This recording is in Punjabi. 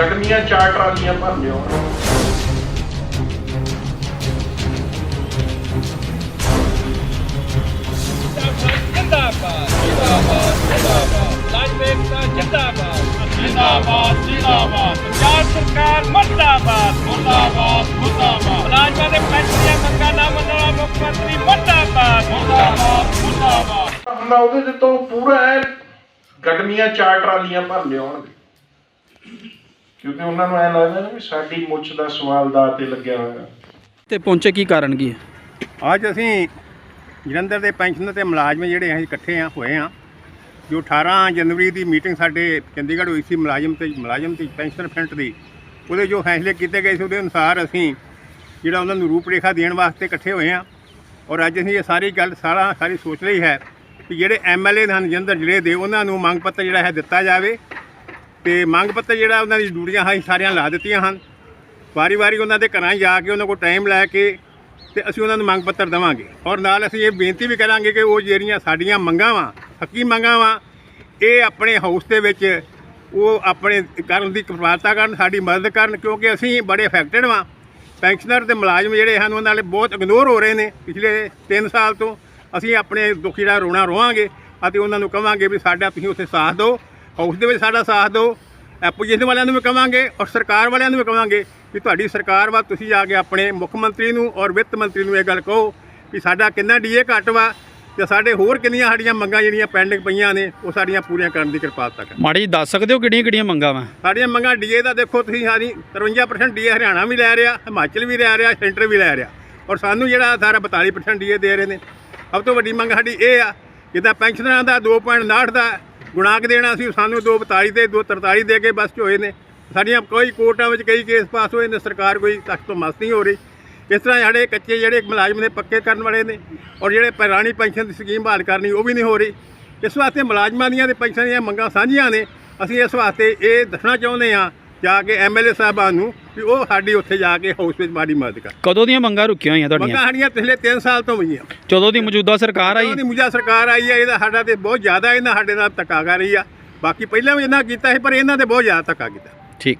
ਗੱਡੀਆਂ ਚਾਰ ਟਰਾਲੀਆਂ ਭਰ ਲਿਓ ਸਰਕਾਰ ਮਰਦਾਬਾਦ ਮਰਦਾਬਾਦ ਮਰਦਾਬਾਦ। ਦੇ ਮੰਗਾਂ ਨਾ ਮੰਨਣਾ ਮੁੱਖ ਮੰਤਰੀ ਮਰਦਾਬਾਦ ਮਰਦਾਬਾਦ ਮਰਦਾਬਾਦ। ਹੁੰਦਾ ਉਹਦੇ ਤੋਂ ਪੂਰਾ ਗੱਡੀਆਂ ਚਾਰ ਟਰਾਲੀਆਂ ਭਰ ਲਿਆਉਣਗੇ ਕਿਉਂਕਿ ਉਹਨਾਂ ਨੂੰ ਐ ਲੱਗਦਾ ਨਾ ਵੀ ਸਾਡੀ ਮੁੱਛ ਦਾ ਸਵਾਲ ਦਾ ਤੇ ਲੱਗਿਆ ਹੋਇਆ। ਤੇ ਪਹੁੰਚੇ ਕੀ ਕਾਰਨ ਕੀ ਹੈ? ਅੱਜ ਅਸੀਂ ਜਲੰਧਰ ਦੇ ਪੈਨਸ਼ਨਰ ਤੇ ਮੁਲਾਜ਼ਮ ਜਿਹੜੇ ਅਸੀਂ ਇਕੱਠੇ ਆ ਹੋਏ ਆ। ਜੋ 18 ਜਨਵਰੀ ਦੀ ਮੀਟਿੰਗ ਸਾਡੇ ਚੰਡੀਗੜ੍ਹ ਹੋਈ ਸੀ ਮੁਲਾਜ਼ਮ ਤੇ ਮੁਲਾਜ਼ਮ ਤੇ ਪੈਨਸ਼ਨਰ ਫਰੰਟ ਦੀ। ਉਹਦੇ ਜੋ ਫੈਸਲੇ ਕੀਤੇ ਗਏ ਸੀ ਉਹਦੇ ਅਨੁਸਾਰ ਅਸੀਂ ਜਿਹੜਾ ਉਹਨਾਂ ਨੂੰ ਰੂਪਰੇਖਾ ਦੇਣ ਵਾਸਤੇ ਇਕੱਠੇ ਹੋਏ ਆ। ਔਰ ਅੱਜ ਅਸੀਂ ਇਹ ਸਾਰੀ ਗੱਲ ਸਾਰਾ ਸਾਰੀ ਸੋਚ ਲਈ ਹੈ ਕਿ ਜਿਹੜੇ ਐਮਐਲਏ ਹਨ ਜਲੰਧਰ ਜ਼ਿਲ੍ਹੇ ਦੇ ਉਹਨਾਂ ਨੂੰ ਮੰਗ ਪੱਤਰ ਜਿਹੜਾ ਹੈ ਦਿੱਤਾ ਜਾਵੇ। ਤੇ ਮੰਗ ਪੱਤਰ ਜਿਹੜਾ ਉਹਨਾਂ ਦੀ ਡਿਊਟੀਆਂ ਹੈ ਸਾਰੀਆਂ ਲਾ ਦਿੱਤੀਆਂ ਹਨ। ਵਾਰੀ ਵਾਰੀ ਉਹਨਾਂ ਦੇ ਘਰਾਂ ਜਾ ਕੇ ਉਹਨਾਂ ਕੋਲ ਟਾਈਮ ਲੈ ਕੇ ਤੇ ਅਸੀਂ ਉਹਨਾਂ ਨੂੰ ਮੰਗ ਪੱਤਰ ਦੇਵਾਂਗੇ। ਔਰ ਨਾਲ ਅਸੀਂ ਇਹ ਬੇਨਤੀ ਵੀ ਕਰਾਂਗੇ ਕਿ ਉਹ ਜਿਹੜੀਆਂ ਸਾਡੀਆਂ ਮੰਗਾਂ ਵਾ, ਹੱਕੀ ਮੰਗਾਂ ਵਾ, ਇਹ ਆਪਣੇ ਹਾਊਸ ਦੇ ਵਿੱਚ ਉਹ ਆਪਣੇ ਕਰਨ ਦੀ ਕਿਰਪਾਲਤਾ ਕਰਨ, ਸਾਡੀ ਮਦਦ ਕਰਨ, ਕਿਉਂਕਿ ਅਸੀਂ ਬੜੇ ਅਫੈਕਟਡ ਵਾਂ। ਪੈਨਸ਼ਨਰ ਤੇ ਮੁਲਾਜ਼ਮ ਜਿਹੜੇ ਹਨ, ਉਹਨਾਂ ਨਾਲੇ ਬਹੁਤ ਇਗਨੋਰ ਹੋ ਰਹੇ ਨੇ ਪਿਛਲੇ 3 ਸਾਲ ਤੋਂ। ਅਸੀਂ ਆਪਣੇ ਦੁੱਖ ਜਿਹੜਾ ਰੋਣਾ ਰੋਵਾਂਗੇ ਅਤੇ ਉਹਨਾਂ ਨੂੰ ਕਵਾਂਗੇ ਵੀ ਸਾਡਾ ਤੁਸੀਂ ਉੱਥੇ ਸਾਥ ਦਿਓ। ਹਾਊਸ ਦੇ ਵਿੱਚ ਸਾਡਾ ਸਾਥ ਦਿਓ। ਐਪੋਜੀਸ਼ਨ ਵਾਲਿਆਂ ਨੂੰ ਵੀ ਕਵਾਂਗੇ ਔਰ ਸਰਕਾਰ ਵਾਲਿਆਂ ਨੂੰ ਵੀ ਕਵਾਂਗੇ ਕਿ ਤੁਹਾਡੀ ਸਰਕਾਰ ਵਾ ਤੁਸੀਂ ਜਾ ਕੇ ਆਪਣੇ ਮੁੱਖ ਮੰਤਰੀ ਨੂੰ ਔਰ ਵਿੱਤ ਮੰਤਰੀ ਨੂੰ ਇਹ ਗੱਲ ਕਹੋ ਕਿ ਸਾਡਾ ਕਿੰਨਾ ਡੀਏ ਘੱਟ ਵਾ ਤੇ ਸਾਡੇ ਹੋਰ ਕਿੰਨੀਆਂ ਸਾਡੀਆਂ ਮੰਗਾਂ ਜਿਹੜੀਆਂ ਪੈਂਡਿੰਗ ਪਈਆਂ ਨੇ ਉਹ ਸਾਡੀਆਂ ਪੂਰੀਆਂ ਕਰਨ ਦੀ ਕਿਰਪਾਲਤਾ ਕਰੋ ਮਾੜੀ ਦੱਸ ਸਕਦੇ ਹੋ ਕਿਹੜੀਆਂ ਕਿਹੜੀਆਂ ਮੰਗਾਂ ਵਾ? ਸਾਡੀਆਂ ਮੰਗਾਂ ਡੀਏ ਦਾ ਦੇਖੋ ਤੁਸੀਂ ਸਾਰੀ 53% ਡੀਏ ਹਰਿਆਣਾ ਵੀ ਲੈ ਰਿਹਾ ਹਿਮਾਚਲ ਵੀ ਲੈ ਰਿਹਾ ਸੈਂਟਰ ਵੀ ਲੈ ਰਿਹਾ। ਔਰ ਸਾਨੂੰ ਜਿਹੜਾ ਸਾਰਾ 42% ਡੀਏ ਦੇ ਰਹੇ ਨੇ। ਸਭ ਤੋਂ ਵੱਡੀ ਮੰਗ ਸਾਡੀ ਇਹ ਆ ਜਿੱਦਾਂ ਪੈਨਸ਼ਨਰਾਂ ਦਾ 2.59 ਦਾ ਗੁਣਾਕ ਦੇਣਾ ਸੀ, ਸਾਨੂੰ 2.42 ਤੇ 2.43 ਦੇ ਕੇ ਬਸ 'ਚ ਹੋਏ ਨੇ। ਸਾਡੀਆਂ ਕੋਈ ਕੋਰਟਾਂ ਵਿੱਚ ਕਈ ਕੇਸ ਪਾਸ ਹੋਏ ਨੇ, ਸਰਕਾਰ ਕੋਈ ਤੱਕ ਤੋਂ ਮਸ ਨਹੀਂ ਹੋ ਰਹੀ। ਇਸ ਤਰ੍ਹਾਂ ਸਾਡੇ ਕੱਚੇ ਜਿਹੜੇ ਮੁਲਾਜ਼ਮ ਨੇ, ਪੱਕੇ ਕਰਨ ਵਾਲੇ ਨੇ ਔਰ ਜਿਹੜੇ ਪੁਰਾਣੀ ਪੈਨਸ਼ਨ ਦੀ ਸਕੀਮ ਬਹਾਲ ਕਰਨੀ ਉਹ ਵੀ ਨਹੀਂ ਹੋ ਰਹੀ। ਇਸ ਵਾਸਤੇ ਮੁਲਾਜ਼ਮਾਂ ਦੀਆਂ ਤੇ ਪੈਨਸ਼ਨ ਦੀਆਂ ਮੰਗਾਂ ਸਾਂਝੀਆਂ ਨੇ। ਅਸੀਂ ਇਸ ਵਾਸਤੇ ਇਹ ਦੱਸਣਾ ਚਾਹੁੰਦੇ ਹਾਂ ਜਾ ਕੇ ਐਮਐਲਏ ਸਾਹਿਬਾਨ ਨੂੰ ਕਿ ਉਹ ਸਾਡੀ ਉੱਥੇ ਜਾ ਕੇ ਹਾਊਸ ਵਿੱਚ ਮਾੜੀ ਮਦਦ ਕਰ। ਕਦੋਂ ਦੀਆਂ ਮੰਗਾਂ ਰੁਕੀਆਂ ਹੋਈਆਂ ਮੰਗਾਂ ਤੁਹਾਡੀਆਂ ਸਾਡੀਆਂ ਪਿਛਲੇ 3 ਸਾਲ ਤੋਂ ਹੋਈਆਂ। ਜਦੋਂ ਦੀ ਮੌਜੂਦਾ ਸਰਕਾਰ ਆਈ? ਉਹਦੀ ਮੁਜਾ ਸਰਕਾਰ ਆਈ ਹੈ ਇਹਦਾ ਸਾਡਾ ਤੇ ਬਹੁਤ ਜ਼ਿਆਦਾ ਇਹਨਾਂ ਸਾਡੇ ਨਾਲ ਧੱਕਾ ਕਰ ਰਹੀ ਆ। ਬਾਕੀ ਪਹਿਲਾਂ ਵੀ ਇਹਨਾਂ ਕੀਤਾ ਸੀ ਪਰ ਇਹਨਾਂ ਤੇ ਬਹੁਤ ਜ਼ਿਆਦਾ ਧੱਕਾ ਕੀਤਾ। ਠੀਕ।